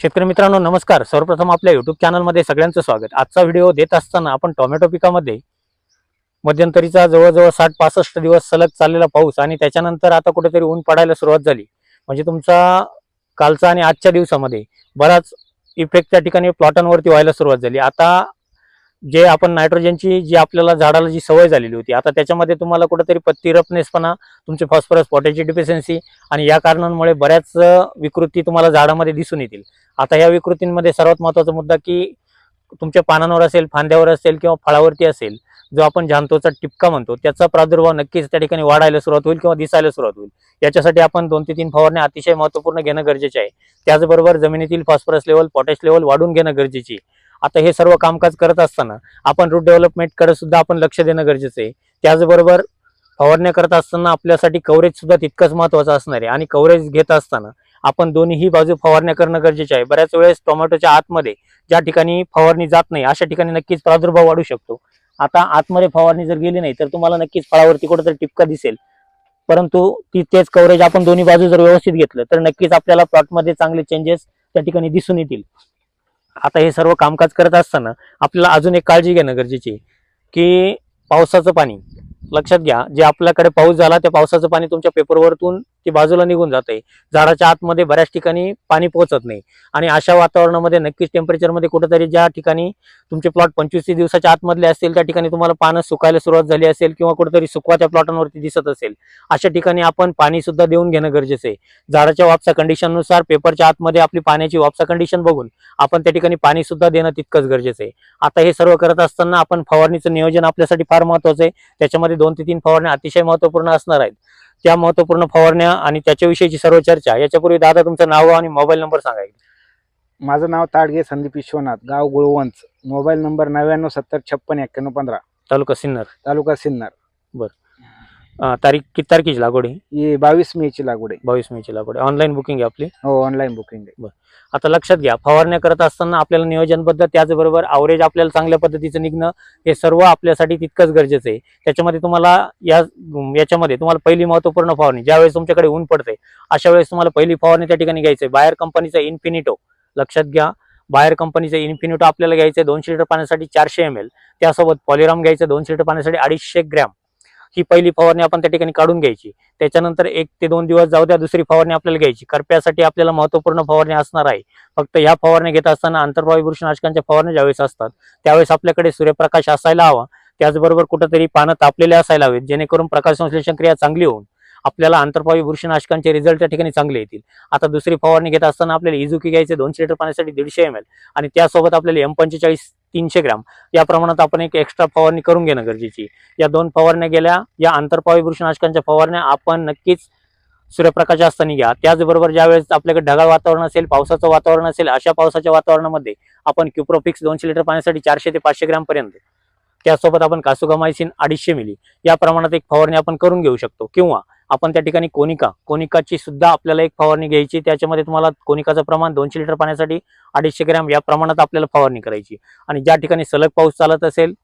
शेतकरी मित्रांनो नमस्कार. सर्वप्रथम आपल्या युट्यूब चॅनलमध्ये सगळ्यांचं स्वागत. आजचा व्हिडिओ देत असताना आपण टोमॅटो पिकामध्ये मध्यंतरीचा जवळजवळ साठ पासष्ट दिवस सलग चाललेला पाऊस आणि त्याच्यानंतर आता कुठेतरी ऊन पडायला सुरुवात झाली. म्हणजे तुमचा कालचा आणि आजच्या दिवसामध्ये बराच इफेक्ट त्या ठिकाणी प्लॉटांवरती व्हायला सुरुवात झाली. आता जे आपण नायट्रोजनची जी आपल्याला झाडाला जी सवय झालेली होती आता त्याच्यामध्ये तुम्हाला कुठेतरी पत्ती रपनेसपणा तुमचे फॉस्फरस पोटॅची डिफिशियन्सी आणि या कारणांमुळे बऱ्याच विकृती तुम्हाला झाडामध्ये दिसून येतील. आता या विकृतींमध्ये सर्वात महत्त्वाचा मुद्दा की तुमच्या पानांवर असेल फांद्यावर असेल किंवा फळावरती असेल जो आपण जानतोचा टिपका म्हणतो त्याचा प्रादुर्भाव नक्कीच त्या ठिकाणी वाढायला सुरुवात होईल किंवा दिसायला सुरुवात होईल. याच्यासाठी आपण दोन ते तीन फवारण्या अतिशय महत्त्वपूर्ण घेणं गरजेचे आहे. त्याचबरोबर जमिनीतील फॉस्फरस लेवल पोटॅश लेवल वाढून घेणं गरजेचे आहे. आता हे सर्व कामकाज करत असताना आपण रूट डेव्हलपमेंटकडे सुद्धा आपण लक्ष देणं गरजेचं आहे. त्याचबरोबर फवारण्या करत असताना आपल्यासाठी कव्हरेज सुद्धा तितकंच महत्वाचं असणार आहे. आणि कव्हरेज घेत असताना आपण दोन्ही बाजू फवारण्या करणं गरजेचे आहे. बऱ्याच वेळेस टोमॅटोच्या आतमध्ये ज्या ठिकाणी फवारणी जात नाही अशा ठिकाणी नक्कीच प्रादुर्भाव वाढू शकतो. आता आतमध्ये फवारणी जर गेली नाही तर तुम्हाला नक्कीच फळावरती कुठेतरी टिपका दिसेल. परंतु ती तेच कव्हरेज आपण दोन्ही बाजू जर व्यवस्थित घेतलं तर नक्कीच आपल्याला प्लॉटमध्ये चांगले चेंजेस त्या ठिकाणी दिसून येतील. आता हे सर्व कामकाज करत असताना आपल्याला अजून एक काळजी घेणं गरजेची आहे की पावसाचं पाणी. लक्षात घ्या जे आपल्याकडे पाऊस झाला त्या पावसाचं पाणी तुमच्या पेपरवरतून ती बाजूला निघून जाते. झाडाच्या आतमध्ये बऱ्याच ठिकाणी पाणी पोहोचत नाही. आणि अशा वातावरणामध्ये नक्कीच टेम्परेचरमध्ये कुठेतरी ज्या ठिकाणी तुमचे प्लॉट पंचवीस ते दिवसाच्या आतमधले असतील त्या ठिकाणी तुम्हाला पानं सुकायला सुरुवात झाली असेल किंवा कुठेतरी सुकवाच्या प्लॉटांवरती दिसत असेल अशा ठिकाणी आपण पाणी सुद्धा देऊन घेणं गरजेचं आहे. झाडाच्या वापसा कंडिशननुसार पेपरच्या आतमध्ये आपली पाण्याची वापसा कंडिशन बघून आपण त्या ठिकाणी पाणी सुद्धा देणं तितकंच गरजेचं आहे. आता हे सर्व करत असताना आपण फवारणीचं नियोजन आपल्यासाठी फार महत्वाचं आहे. त्याच्यामध्ये दोन ते तीन फवारण्या अतिशय महत्त्वपूर्ण असणार आहेत. त्या महत्त्वपूर्ण फवारण्या आणि त्याच्याविषयीची सर्व चर्चा याच्यापूर्वी दादा तुमचं नाव आणि मोबाईल नंबर सांगायचं माझं नाव ताडगे संदीप विश्वनाथ गाव गुळवंच मोबाईल नंबर नव्याण्णव सत्तर छप्पन एक्क्याण्णव पंधरा. तालुका सिन्नर. तालुका सिन्नर. अं, तारीख किती तारखेची लागवड आहे? ही बावीस मे ची लागवड आहे. बावीस मेची लागवड आहे. ऑनलाईन बुकिंग आहे आपली? हो ऑनलाईन बुकिंग आहे. आता लक्षात घ्या फवारण्या करत असताना आपल्याला नियोजनबद्ध त्याचबरोबर आवरेज आपल्याला चांगल्या पद्धतीचं निघणं हे सर्व आपल्यासाठी तितकंच गरजेचं आहे. त्याच्यामध्ये तुम्हाला या याच्यामध्ये तुम्हाला पहिली महत्त्वपूर्ण फवारणी ज्यावेळेस तुमच्याकडे ऊन पडते अशा वेळेस तुम्हाला पहिली फवारणी त्या ठिकाणी घ्यायची आहे. बाहेर कंपनीचा इन्फिनिटो लक्षात घ्या बाहेर कंपनीचं इन्फिनिटो आपल्याला घ्यायचं आहे दोनशे लिटर पाण्यासाठी चारशे एम एल त्यासोबत पॉलिराम घ्यायचं दोनशे लिटर पाण्यासाठी अडीचशे ग्रॅम. ही पहिली फवारणी आपण त्या ठिकाणी काढून घ्यायची. त्याच्यानंतर एक ते दोन दिवस जाऊ द्या दुसरी फवारणी आपल्याला घ्यायची. करप्यासाठी आपल्याला महत्त्वपूर्ण फवारणी असणार आहे. फक्त ह्या फवारण्या घेत असताना आंतरप्रवाही बुरशीनाशकांच्या फवारण्या ज्यावेळेस असतात त्यावेळेस आपल्याकडे सूर्यप्रकाश असायला हवा. त्याचबरोबर कुठंतरी पानं तापलेले असायला हवेत जेणेकरून प्रकाश संश्लेषण क्रिया चांगली होऊन आपल्याला आंतरप्रवाही बुरशीनाशकांचे रिझल्ट त्या ठिकाणी चांगले येतील. आता दुसरी फवारणी घेत असताना आपल्याला इजुकी घ्यायचे दोनशे लिटर पाण्यासाठी दीडशे एम एल आणि त्यासोबत आपल्याला एम पंचेचाळीस तीनशे ग्राम. या प्रमाणात आपण एक एक्स्ट्रा फवारणी करून घेणं गरजेची या दोन फवारण्या गेल्या या आंतरपावी बुरशीनाशकांच्या फवारण्या आपण नक्कीच सूर्यप्रकाश असताना घ्या. त्याचबरोबर ज्यावेळेस आपल्याकडे ढगाळ वातावरण असेल पावसाचं वातावरण असेल अशा पावसाच्या वातावरणामध्ये आपण क्युप्रोफिक्स दोनशे लिटर पाण्यासाठी चारशे ते पाचशे ग्रॅम पर्यंत त्यासोबत आपण कासुगामायसिन अडीचशे मिली या प्रमाणात एक फवारणी आपण करून घेऊ शकतो. किंवा आपण त्या ठिकाणी कोनिका कोनिकाची सुद्धा आपल्याला एक फवारणी घ्यायची. त्याच्यामध्ये तुम्हाला कोनिकाचं प्रमाण दोनशे लिटर पाण्यासाठी अडीचशे ग्रॅम या प्रमाणात आपल्याला फवारणी करायची. आणि ज्या ठिकाणी सलग पाऊस चालत असेल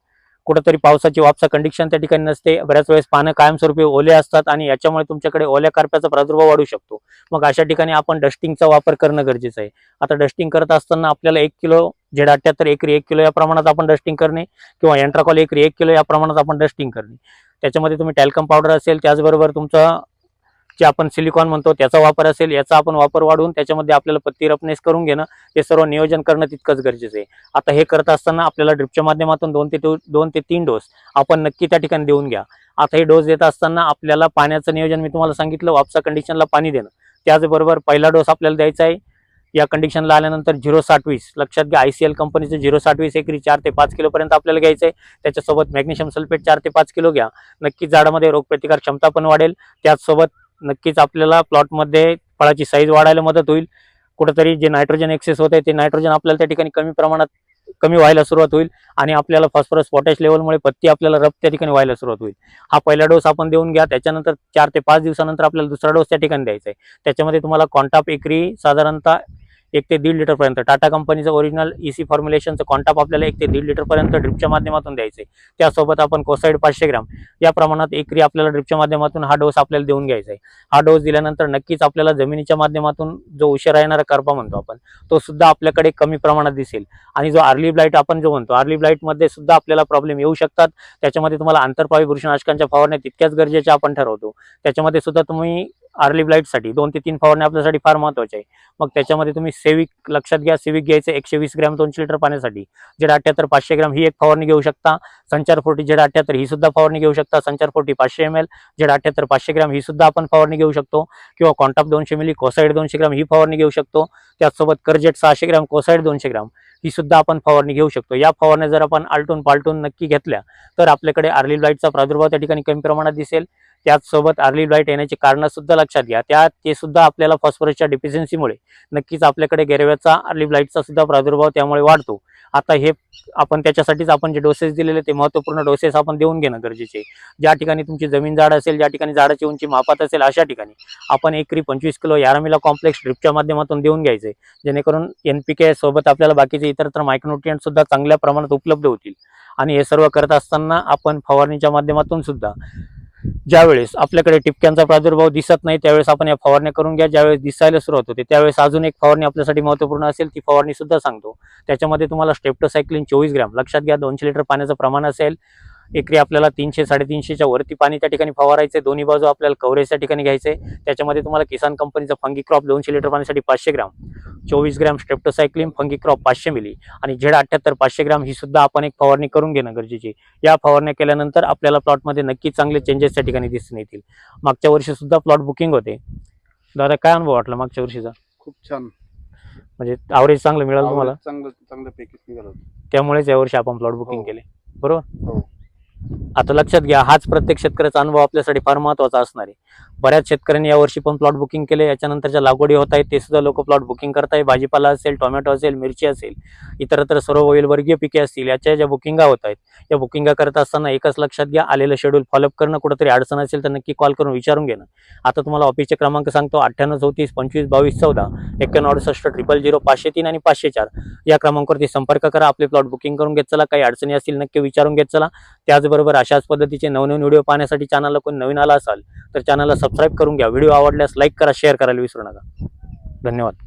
कुठंतरी पावसाची वापसा कंडिशन त्या ठिकाणी नसते. बऱ्याच वेळेस पानं कायमस्वरूपी ओले असतात आणि याच्यामुळे तुमच्याकडे ओल्या कारप्याचा प्रादुर्भाव वाढू शकतो. मग अशा ठिकाणी आपण डस्टिंगचा वापर करणं गरजेचं आहे. आता डस्टिंग करत असताना आपल्याला एक किलो झेड अठ्याहत्तर एकरी एक किलो या प्रमाणात आपण डस्टिंग करणे किंवा एंट्राकॉल एकरी एक किलो या प्रमाणात आपण डस्टिंग करणे. त्याच्यामध्ये तुम्ही टॅल्कम पावडर असेल त्याचबरोबर तुमचं जे आपण सिलिकॉन म्हणतो त्याचा वापर असेल याचा आपण वापर वाढवून त्याच्यामध्ये आपल्याला पत्ती रपनेस करून घेणं हे सर्व नियोजन करणं तितकंच गरजेचं आहे. आता हे करत असताना आपल्याला ड्रिपच्या माध्यमातून दोन ते दोन ते तीन डोस आपण नक्की त्या ठिकाणी देऊन घ्या. आता हे डोस देत असताना आपल्याला पाण्याचं नियोजन मी तुम्हाला सांगितलं वापसा कंडिशनला पाणी देणं. त्याचबरोबर पहिला डोस आपल्याला द्यायचा आहे या कंडिशनला आल्यानंतर झिरो साठवीस. लक्षात घ्या आयसीएल कंपनीचं झिरो साठवीस एकरी चार ते पाच किलोपर्यंत आपल्याला घ्यायचं आहे त्याच्यासोबत मॅग्नेशियम सल्फेट चार ते पाच किलो घ्या. नक्कीच झाडामध्ये रोगप्रतिकार क्षमता पण वाढेल. त्याचसोबत नक्कीच आपल्याला प्लॉटमध्ये फळाची साईज वाढायला मदत होईल. कुठंतरी जे नायट्रोजन एक्सेस होत आहे ते नायट्रोजन आपल्याला त्या ठिकाणी कमी प्रमाणात कमी व्हायला सुरुवात होईल आणि आपल्याला फॉस्फरस पोटॅश लेवलमुळे पत्ती आपल्याला रब त्या ठिकाणी व्हायला सुरुवात होईल. हा पहिला डोस आपण देऊन घ्या. त्याच्यानंतर चार ते पाच दिवसानंतर आपल्याला दुसरा डोस त्या ठिकाणी द्यायचा आहे त्याच्यामध्ये तुम्हाला कॉन्टाप एकरी साधारणतः एक ते दीड लिटरपर्यंत. टाटा कंपनीचं ओरिजिनल ई सी फॉर्म्युलेशनचं कॉन्टॉप आपल्याला एक ते दीड लिटरपर्यंत ड्रिपच्या माध्यमातून द्यायचं आहे त्यासोबत आपण कोसाईड पाचशे ग्राम. या प्रमाणात एकरी आपल्याला ड्रिपच्या माध्यमातून हा डोस आपल्याला देऊन घ्यायचा आहे हा डोस दिल्यानंतर नक्कीच आपल्याला जमिनीच्या माध्यमातून जो उशिरा येणारा करपा म्हणतो आपण तो सुद्धा आपल्याकडे कमी प्रमाणात दिसेल. आणि जो आर्ली ब्लाईट आपण जो म्हणतो आर्ली ब्लाईटमध्ये सुद्धा आपल्याला प्रॉब्लेम येऊ शकतात. त्याच्यामध्ये तुम्हाला आंतरपावी बुरशीनाशकांच्या फवारण्या तितक्याच गरजेच्या आपण ठरवतो. त्याच्यामध्ये सुद्धा तुम्ही आर्ली ब्लाईटसाठी दोन ते तीन फवारणी आपल्यासाठी फार महत्त्वाचे आहे मग त्याच्यामध्ये तुम्ही सेविक लक्षात घ्या सेविक घ्यायचं एकशे वीस ग्रॅम दोनशे लिटर पाण्यासाठी. जेड अठ्याहत्तर पाचशे ग्रॅम ही एक फवारणी घेऊ शकता. संचार फोर्टी जेड अठ्याहत्तर ही सुद्धा फवारणी घेऊ शकता. संचार फोर्टी पाचशे एम एल जेड अठ्याहत्तर पाचशे ग्रॅम ही सुद्धा आपण फवारणी घेऊ शकतो. किंवा कॉन्टाप दोनशे मिली कोसाईड दोनशे ग्रॅम ही फवारणी घेऊ शकतो. त्याचसोबत करजेट सहाशे ग्राम कोसाईड दोनशे ग्राम. ही सुद्धा आपण फवारणी घेऊ शकतो. या फवारण्या जर आपण आलटून पालटून नक्की घेतल्या तर आपल्याकडे आर्ली ब्लाईटचा प्रादुर्भाव त्या ठिकाणी कमी प्रमाणात दिसेल. त्याचसोबत आर्ली ब्लाईट येण्याची कारणं सुद्धा लक्षात घ्या. त्या ते सुद्धा आपल्याला फॉस्फरसच्या डिफिशियन्सीमुळे नक्कीच आपल्याकडे गेरव्याचा आर्ली ब्लाईटचा सुद्धा प्रादुर्भाव त्यामुळे वाढतो. आता हे आपण त्याच्यासाठीच आपण जे डोसेस दिलेले ते महत्त्वपूर्ण डोसेस आपण देऊन घेणं गरजेचे आहे. ज्या ठिकाणी तुमची जमीन झाड असेल ज्या ठिकाणी झाडाची उंची मापात असेल अशा ठिकाणी आपण एकरी पंचवीस किलो यारामिला कॉम्प्लेक्स ड्रिपच्या माध्यमातून देऊन घ्यायचे जेणेकरून एन पी के सोबत आपल्याला बाकीचे इतरत्र मायक्रोन्युट्रियंट सुद्धा चांगल्या प्रमाणात उपलब्ध होतील आणि हे सर्व करत असताना आपण फवारणीच्या माध्यमातून सुद्धा ज्यावेळेस आपल्याकडे टिपक्यांचा प्रादुर्भाव दिसत नाही त्यावेळेस आपण या फवारण्या करून घ्या. ज्यावेळेस दिसायला सुरुवात होते त्यावेळेस अजून एक फवारणी आपल्यासाठी महत्त्वपूर्ण असेल ती फवारणी सुद्धा सांगतो. त्याच्यामध्ये तुम्हाला स्टेप्टोसायक्लिन चोवीस ग्रॅम. लक्षात घ्या दोनशे लिटर पाण्याचं प्रमाण असेल एकरी आपल्याला तीनशे साडेतीनशेच्या वरती पाणी त्या ठिकाणी फवारायचे दोन्ही बाजू आपल्याला कव्हरेजच्या ठिकाणी घ्यायचे त्याच्यामध्ये तुम्हाला किसान कंपनीचा फंगी क्रॉप दोनशे लिटर पाण्यासाठी पाचशे ग्राम चोवीस ग्रॅम स्टेप्टोसायक्लिन फंगी क्रॉप पाचशे मिली आणि झेड अठ्ठ्याहत्तर पाचशे ग्राम ही सुद्धा आपण एक फवारणी करून घेणं गरजेची आहे. या फवारण्या केल्यानंतर आपल्याला प्लॉटमध्ये नक्की चांगले चेंजेस त्या ठिकाणी दिसून येतील. मागच्या वर्षी सुद्धा प्लॉट बुकिंग होते. दादा काय अनुभव वाटला मागच्या वर्षीचा? खूप छान. म्हणजे आवरेज चांगलं मिळालं तुम्हाला? चांगलं चांगलं पॅकेज निघालं. त्यामुळेच यावर्षी आपण प्लॉट बुकिंग हो. केले. बरोबर? हो. आता लक्षात घ्या हाच प्रत्येक शेतकऱ्याचा अनुभव आपल्यासाठी फार महत्त्वाचा असणार आहे. बऱ्याच शेतकऱ्यांनी यावर्षी पण प्लॉट बुकिंग केले. याच्यानंतर ज्या लागवडी होत आहेत ते सुद्धा लोक प्लॉट बुकिंग करताय. भाजीपाला असेल टोमॅटो असेल मिरची असेल इतरत्र सर्व वर्गीय पिके असतील याच्या ज्या बुकिंगा होत आहेत या बुकिंगा करत असताना एकच लक्षात घ्या आलेलं शेड्यूल फॉलोअप करणं कुठंतरी अडचण असेल तर नक्की कॉल करून विचारून घेणं. आता तुम्हाला ऑफिसचे क्रमांक सांगतो. अठ्ठ्याण्णव चौतीस पंचवीस बावीस चौदा एक्क्याण्णव अडुसष्ट ट्रिपल झिरो पाचशे तीन आणि पाचशे चार. या क्रमांकावरती संपर्क करा. आपले प्लॉट बुकिंग करून घेत चला. काही अडचणी असतील नक्की विचारून घेत चला. त्याचबरोबर अशाच पद्धतीचे नवनवीन व्हिडिओ पाहण्यासाठी चॅनलला कोण नवीन आला असाल तर चॅनलला सबस्क्राईब करून घ्या. व्हिडिओ आवडल्यास लाईक करा शेअर करायला विसरू नका. धन्यवाद.